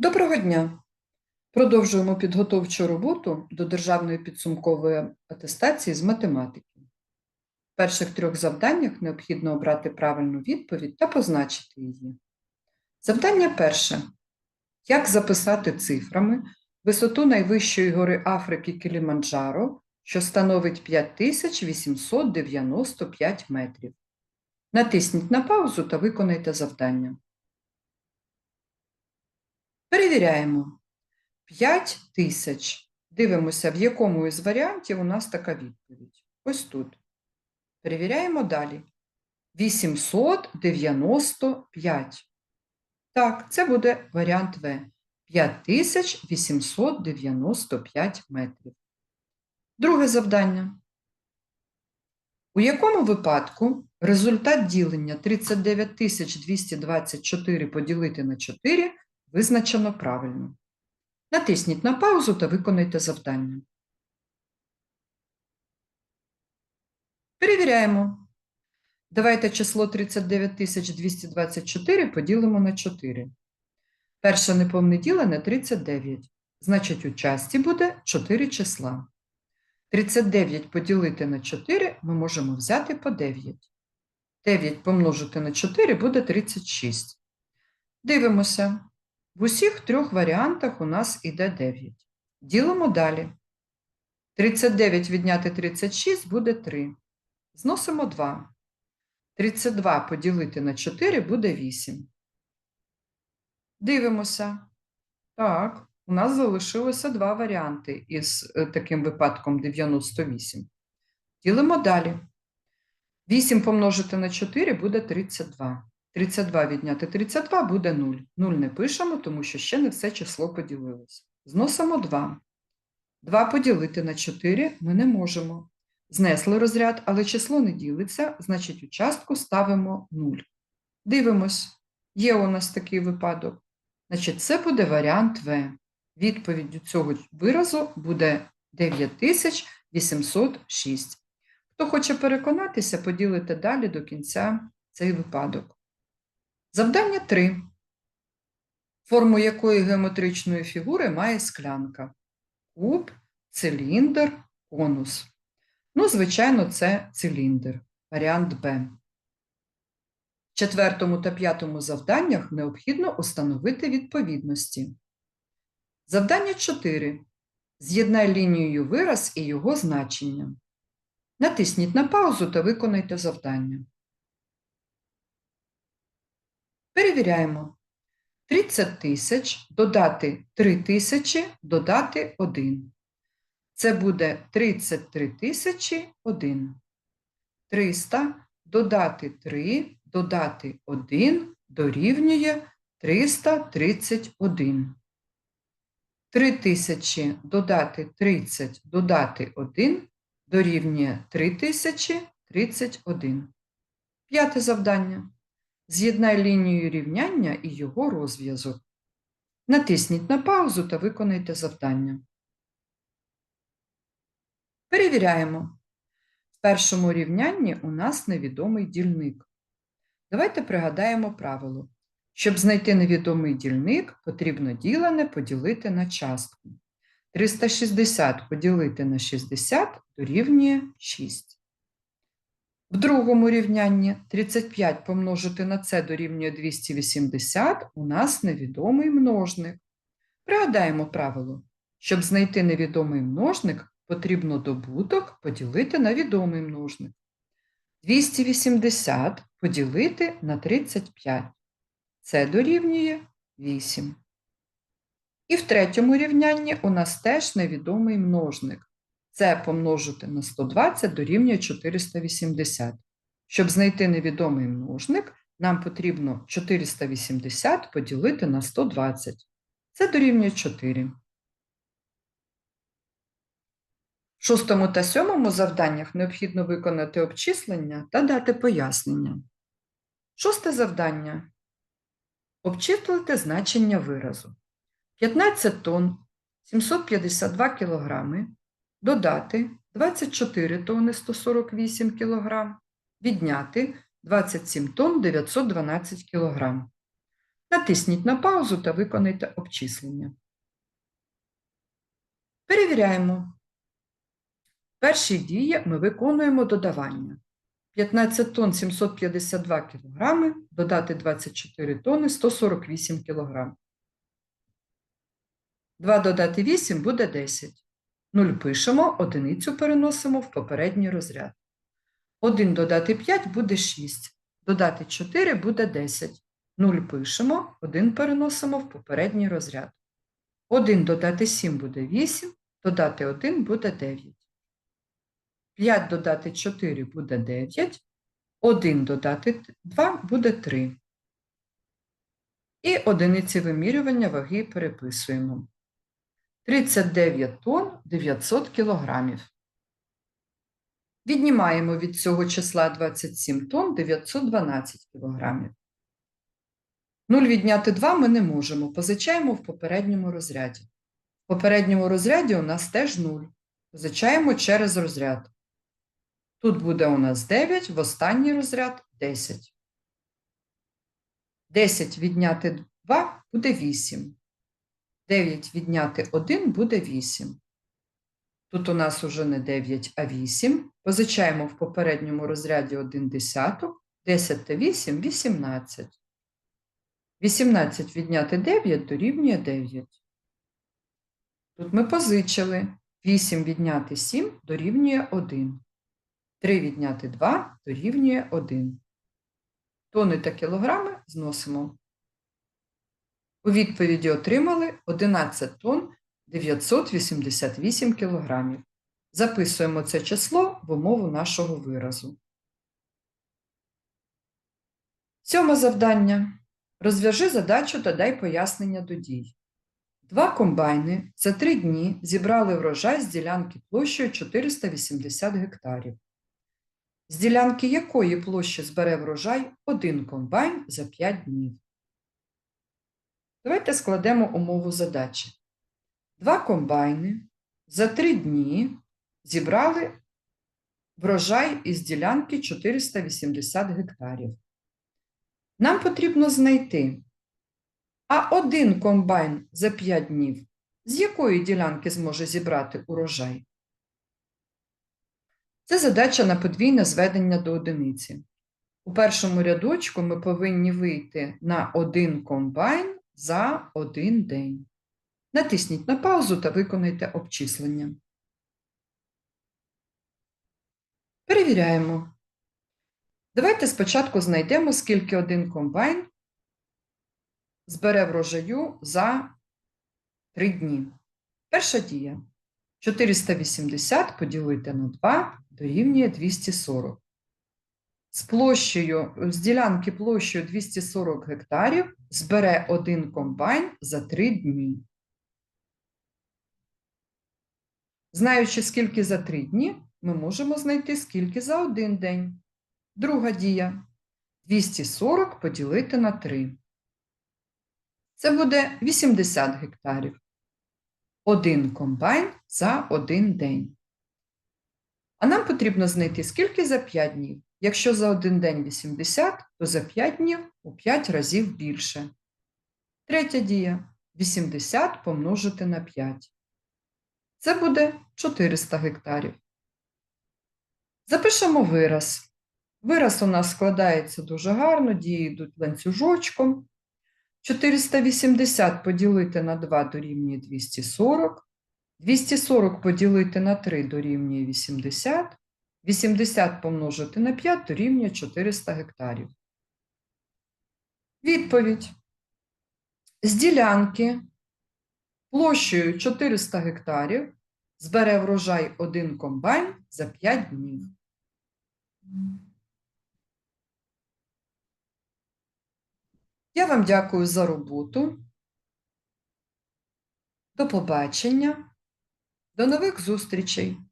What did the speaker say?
Доброго дня! Продовжуємо підготовчу роботу до державної підсумкової атестації з математики. В перших трьох завданнях необхідно обрати правильну відповідь та позначити її. Завдання перше. Як записати цифрами висоту найвищої гори Африки Кіліманджаро, що становить 5895 метрів? Натисніть на паузу та виконайте завдання. Перевіряємо. 5 тисяч. Дивимося, в якому із варіантів у нас така відповідь. Ось тут. Перевіряємо далі. 895. Так, це буде варіант В. 5895 метрів. Друге завдання. У якому випадку результат ділення 39224 поділити на 4 визначено правильно? Натисніть на паузу та виконайте завдання. Перевіряємо. Давайте число 39224 поділимо на 4. Перше неповне ділене 39. Значить, у часті буде 4 числа. 39 поділити на 4 ми можемо взяти по 9. 9 помножити на 4 буде 36. Дивимося. В усіх трьох варіантах у нас іде 9. Ділимо далі. 39 відняти 36 буде 3. Зносимо 2. 32 поділити на 4 буде 8. Дивимося. Так, у нас залишилося два варіанти із е, таким випадком 98. Ділимо далі. 8 помножити на 4 буде 32. 32 відняти 32 буде 0. 0 не пишемо, тому що ще не все число поділилось. Зносимо 2. 2 поділити на 4 ми не можемо. Знесли розряд, але число не ділиться, значить у частку ставимо 0. Дивимось, є у нас такий випадок. Значить, це буде варіант В. Відповіддю цього виразу буде 9806. Хто хоче переконатися, поділите далі до кінця цей випадок. Завдання 3. Форму якої геометричної фігури має склянка? Куб, циліндр, конус. Ну, звичайно, це циліндр. Варіант Б. В четвертому та п'ятому завданнях необхідно установити відповідності. Завдання 4. З'єднай лінією вираз і його значення. Натисніть на паузу та виконайте завдання. Перевіряємо. 30 тисяч додати 3 тисячі додати 1. Це буде 33 тисячі 1. 300 додати 3 додати 1 дорівнює 331. 3 тисячі додати 30 додати 1 дорівнює 3031. П'яте завдання. З'єднай лінію рівняння і його розв'язок. Натисніть на паузу та виконайте завдання. Перевіряємо. В першому рівнянні у нас невідомий дільник. Давайте пригадаємо правило. Щоб знайти невідомий дільник, потрібно ділене поділити на частку. 360 поділити на 60 дорівнює 6. В другому рівнянні 35 помножити на це дорівнює 280 у нас невідомий множник. Пригадаємо правило. Щоб знайти невідомий множник, потрібно добуток поділити на відомий множник. 280 поділити на 35. Це дорівнює 8. І в третьому рівнянні у нас теж невідомий множник. Це помножити на 120 дорівнює 480. Щоб знайти невідомий множник, нам потрібно 480 поділити на 120. Це дорівнює 4. В шостому та сьомому завданнях необхідно виконати обчислення та дати пояснення. Шосте завдання. Обчислити значення виразу. 15 тонн 752 кілограми додати 24 тонни 148 кг, відняти 27 тонн 912 кг. Натисніть на паузу та виконайте обчислення. Перевіряємо. Перші дії ми виконуємо додавання. 15 тонн 752 кг, додати 24 тонни 148 кг. 2 додати 8 буде 10. 0 пишемо, одиницю переносимо в попередній розряд. 1 додати 5 буде 6. Додати 4 буде 10. 0 пишемо, 1 переносимо в попередній розряд. 1 додати 7 буде 8, додати 1 буде 9. 5 додати 4 буде 9, 1 додати 2 буде 3. І одиниці вимірювання ваги переписуємо. 39 тонн 900 кілограмів. Віднімаємо від цього числа 27 тонн 912 кілограмів. 0 відняти 2 ми не можемо, позичаємо в попередньому розряді. В попередньому розряді у нас теж 0. Позичаємо через розряд. Тут буде у нас 9, в останній розряд 10. 10 відняти 2 буде 8. 9 відняти 1 буде 8. Тут у нас уже не 9, а 8. Позичаємо в попередньому розряді 1 десяток. 10 та 8 – 18. 18 відняти 9 дорівнює 9. Тут ми позичили. 8 відняти 7 дорівнює 1. 3 відняти 2 дорівнює 1. Тони та кілограми зносимо. У відповіді отримали 11 тонн 988 кілограмів. Записуємо це число в умову нашого виразу. Сьоме завдання. Розв'яжи задачу та дай пояснення до дій. Два комбайни за три дні зібрали врожай з ділянки площею 480 гектарів. З ділянки якої площі збере врожай один комбайн за 5 днів. Давайте складемо умову задачі. Два комбайни за три дні зібрали врожай із ділянки 480 гектарів. Нам потрібно знайти, а один комбайн за 5 днів з якої ділянки зможе зібрати урожай? Це задача на подвійне зведення до одиниці. У першому рядочку ми повинні вийти на один комбайн за один день. Натисніть на паузу та виконайте обчислення. Перевіряємо. Давайте спочатку знайдемо, скільки один комбайн збере врожаю за 3 дні. Перша дія. 480 поділити на 2 дорівнює 240. З площею, з ділянки площею 240 гектарів збере один комбайн за 3 дні. Знаючи, скільки за 3 дні, ми можемо знайти, скільки за один день. Друга дія. 240 поділити на 3. Це буде 80 гектарів. Один комбайн за один день. А нам потрібно знайти, скільки за 5 днів. Якщо за один день 80, то за 5 днів у 5 разів більше. Третя дія 80 помножити на 5. Це буде 400 гектарів. Запишемо вираз. Вираз у нас складається дуже гарно, дії йдуть ланцюжочком. 480 поділити на 2 дорівнює 240. 240 поділити на 3 дорівнює 80. 80 помножити на 5 дорівнює 400 гектарів. Відповідь. З ділянки площею 400 гектарів збере врожай один комбайн за 5 днів. Я вам дякую за роботу. До побачення. До нових зустрічей!